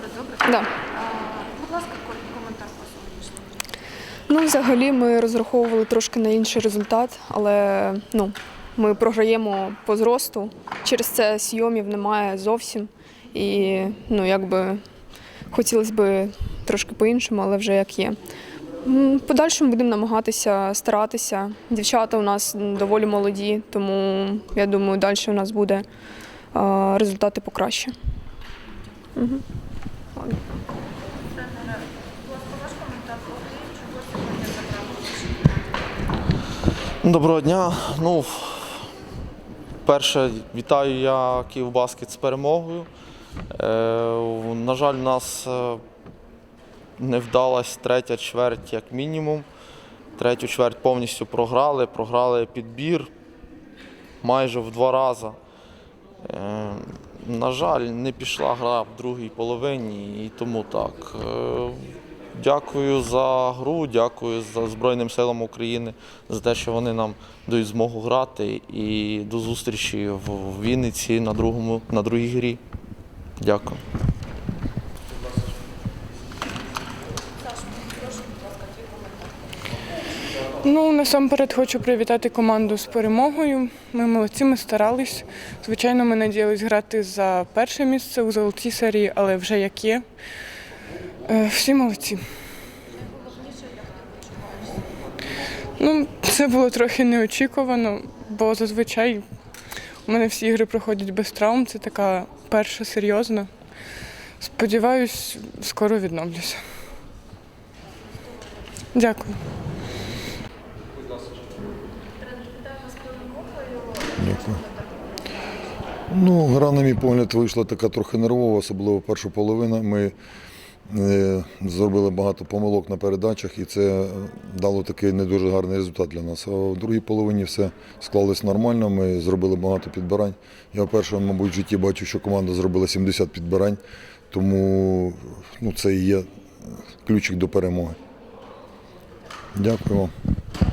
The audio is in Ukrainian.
Ігор, добре? Да. А, будь ласка, короткий коментар по сьогоднішньому. Ну, взагалі, ми розраховували трошки на інший результат, але ну, ми програємо по зросту. Через це сйомів немає зовсім. І ну, якби хотілося б трошки по-іншому, але вже як є. Подальшому будемо намагатися старатися. Дівчата у нас доволі молоді, тому я думаю, далі у нас буде результати покраще. Мгм. Забрали? Доброго дня. Ну, перше, вітаю я Київбаскет з перемогою. Е, на жаль, у нас е, не вдалась третя чверть як мінімум. Третю чверть повністю програли, програли підбір майже в два рази. Е, на жаль, не пішла гра в другій половині і тому так. Е, Дякую за гру, дякую за Збройним силам України за те, що вони нам дають змогу грати. І до зустрічі в в Вінниці на другому на другій грі. Дякую. Ну, насамперед хочу привітати команду з перемогою. Ми молодці, ми старались. Звичайно, ми надіялись грати за перше місце у золотій серії, але вже як є. Е, Всі молодці. Ну, це було трохи неочікувано, бо зазвичай у мене всі ігри проходять без травм. Це така перша серйозна. Сподіваюсь, скоро відновлюся. Дякую. Дякую. Ну, гра, на мій погляд, вийшла така трохи нервова, особливо перша половина. Ми е, зробили багато помилок на передачах, і це дало такий не дуже гарний результат для нас. А в другій половині все склалось нормально. Ми зробили багато підбирань. Я вперше, мабуть, в житті бачу, що команда зробила 70 підбирань, тому ну, це і є ключик до перемоги. Дякую вам.